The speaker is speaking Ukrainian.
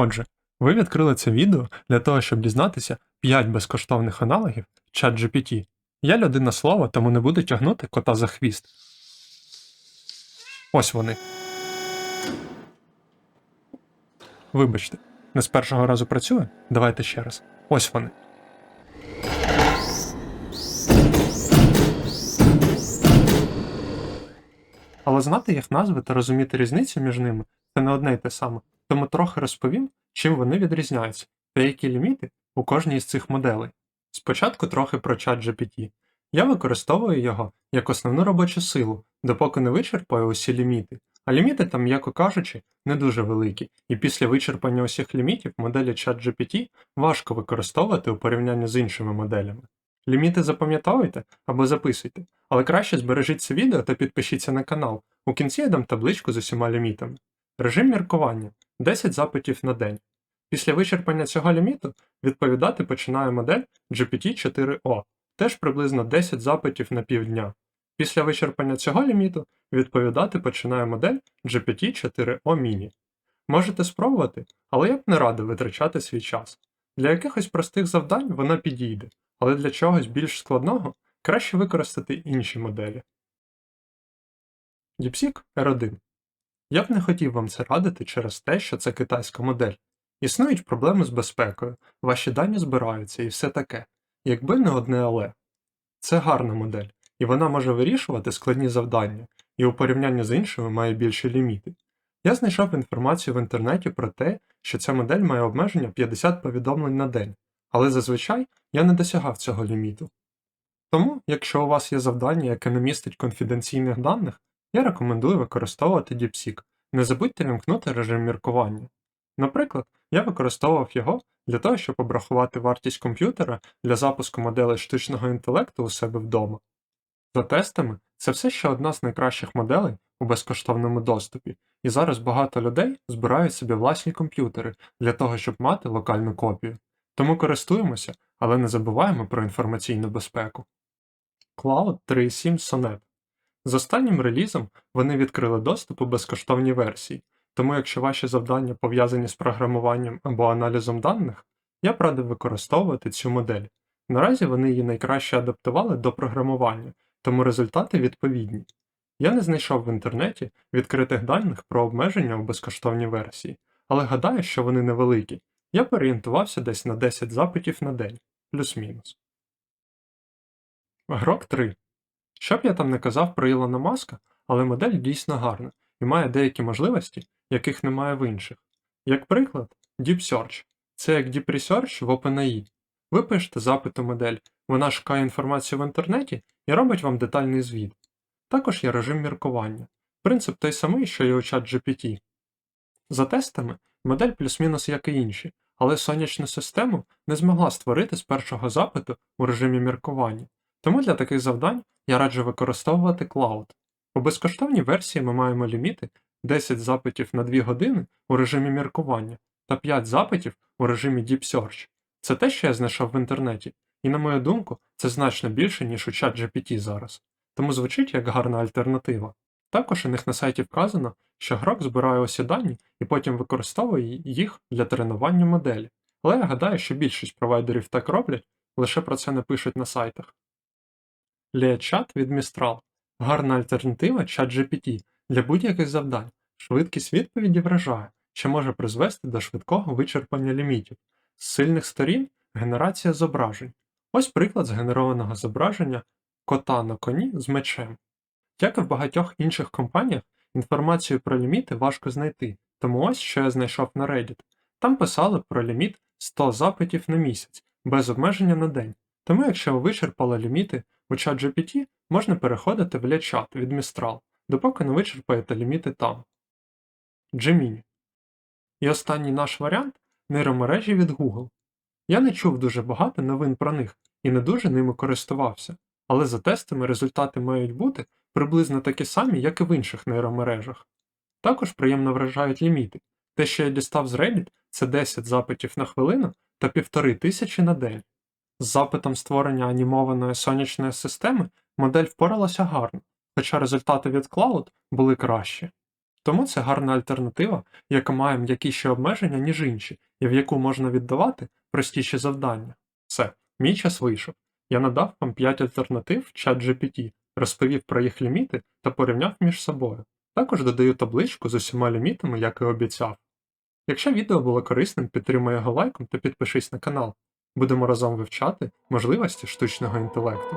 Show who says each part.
Speaker 1: Отже, ви відкрили це відео для того, щоб дізнатися 5 безкоштовних аналогів ChatGPT. Я людина слова, тому не буду тягнути кота за хвіст. Ось вони. Вибачте, не з першого разу працює? Давайте ще раз. Ось вони. Але знати їх назви та розуміти різницю між ними це не одне й те саме. Тому трохи розповім, чим вони відрізняються та які ліміти у кожній із цих моделей. Спочатку трохи про ChatGPT. Я використовую його як основну робочу силу, допоки не вичерпаю усі ліміти. А ліміти там, м'яко кажучи, не дуже великі, і після вичерпання усіх лімітів моделі ChatGPT важко використовувати у порівнянні з іншими моделями. Ліміти запам'ятовуйте або записуйте, але краще збережіть це відео та підпишіться на канал. У кінці я дам табличку з усіма лімітами. Режим міркування 10 запитів на день. Після вичерпання цього ліміту відповідати починає модель GPT-4O, теж приблизно 10 запитів на півдня. Після вичерпання цього ліміту відповідати починає модель GPT-4O Mini. Можете спробувати, але я б не радив витрачати свій час. Для якихось простих завдань вона підійде, але для чогось більш складного краще використати інші моделі. DeepSeek R1 Я б не хотів вам це радити через те, що це китайська модель. Існують проблеми з безпекою, ваші дані збираються і все таке, якби не одне але. Це гарна модель, і вона може вирішувати складні завдання, і у порівнянні з іншими має більші ліміти. Я знайшов інформацію в інтернеті про те, що ця модель має обмеження 50 повідомлень на день, але зазвичай я не досягав цього ліміту. Тому, якщо у вас є завдання, яке не містить конфіденційних даних, я рекомендую використовувати DeepSeek. Не забудьте вімкнути режим міркування. Наприклад, я використовував його для того, щоб обрахувати вартість комп'ютера для запуску моделей штучного інтелекту у себе вдома. За тестами, це все ще одна з найкращих моделей у безкоштовному доступі, і зараз багато людей збирають собі власні комп'ютери для того, щоб мати локальну копію. Тому користуємося, але не забуваємо про інформаційну безпеку. Cloud 3.7 Sonnet з останнім релізом вони відкрили доступ у безкоштовній версії, тому якщо ваші завдання пов'язані з програмуванням або аналізом даних, я б радив використовувати цю модель. Наразі вони її найкраще адаптували до програмування, тому результати відповідні. Я не знайшов в інтернеті відкритих даних про обмеження у безкоштовній версії, але гадаю, що вони невеликі. Я орієнтувався десь на 10 запитів на день, плюс-мінус. Грок 3. Що б я там не казав про Ілона Маска, але модель дійсно гарна і має деякі можливості, яких немає в інших. Як приклад, Deep Search. Це як Deep Research в OpenAI. Ви пишете запит у модель, вона шукає інформацію в інтернеті і робить вам детальний звіт. Також є режим міркування. Принцип той самий, що і у ChatGPT. За тестами, модель плюс-мінус як і інші, але сонячну систему не змогла створити з першого запиту у режимі міркування. Тому для таких завдань я раджу використовувати Cloud. У безкоштовній версії ми маємо ліміти 10 запитів на 2 години у режимі міркування та 5 запитів у режимі Deep Search. Це те, що я знайшов в інтернеті, і, на мою думку, це значно більше, ніж у ChatGPT зараз, тому звучить як гарна альтернатива. Також у них на сайті вказано, що грок збирає усі дані і потім використовує їх для тренування моделі, але я гадаю, що більшість провайдерів так роблять, лише про це не пишуть на сайтах. LeaChat від Mistral гарна альтернатива ChatGPT для будь-яких завдань. Швидкість відповіді вражає, що може призвести до швидкого вичерпання лімітів. З сильних сторін генерація зображень. Ось приклад згенерованого зображення кота на коні з мечем. Як і в багатьох інших компаніях, інформацію про ліміти важко знайти, тому ось що я знайшов на Reddit. Там писали про ліміт 100 запитів на місяць, без обмеження на день. Тому якщо ви вичерпали ліміти у ChatGPT, можна переходити в LeChat від Mistral, допоки не вичерпаєте ліміти там. Gemini. І останній наш варіант нейромережі від Google. Я не чув дуже багато новин про них і не дуже ними користувався, але за тестами результати мають бути приблизно такі самі, як і в інших нейромережах. Також приємно вражають ліміти. Те, що я дістав з Reddit, це 10 запитів на хвилину та півтори тисячі на день. З запитом створення анімованої сонячної системи модель впоралася гарно, хоча результати від Cloud були кращі. Тому це гарна альтернатива, яка має м'якіші обмеження, ніж інші, і в яку можна віддавати простіші завдання. Все, мій час вийшов. Я надав вам 5 альтернатив ChatGPT, розповів про їх ліміти та порівняв між собою. Також додаю табличку з усіма лімітами, як і обіцяв. Якщо відео було корисним, підтримай його лайком та підпишись на канал. Будемо разом вивчати можливості штучного інтелекту.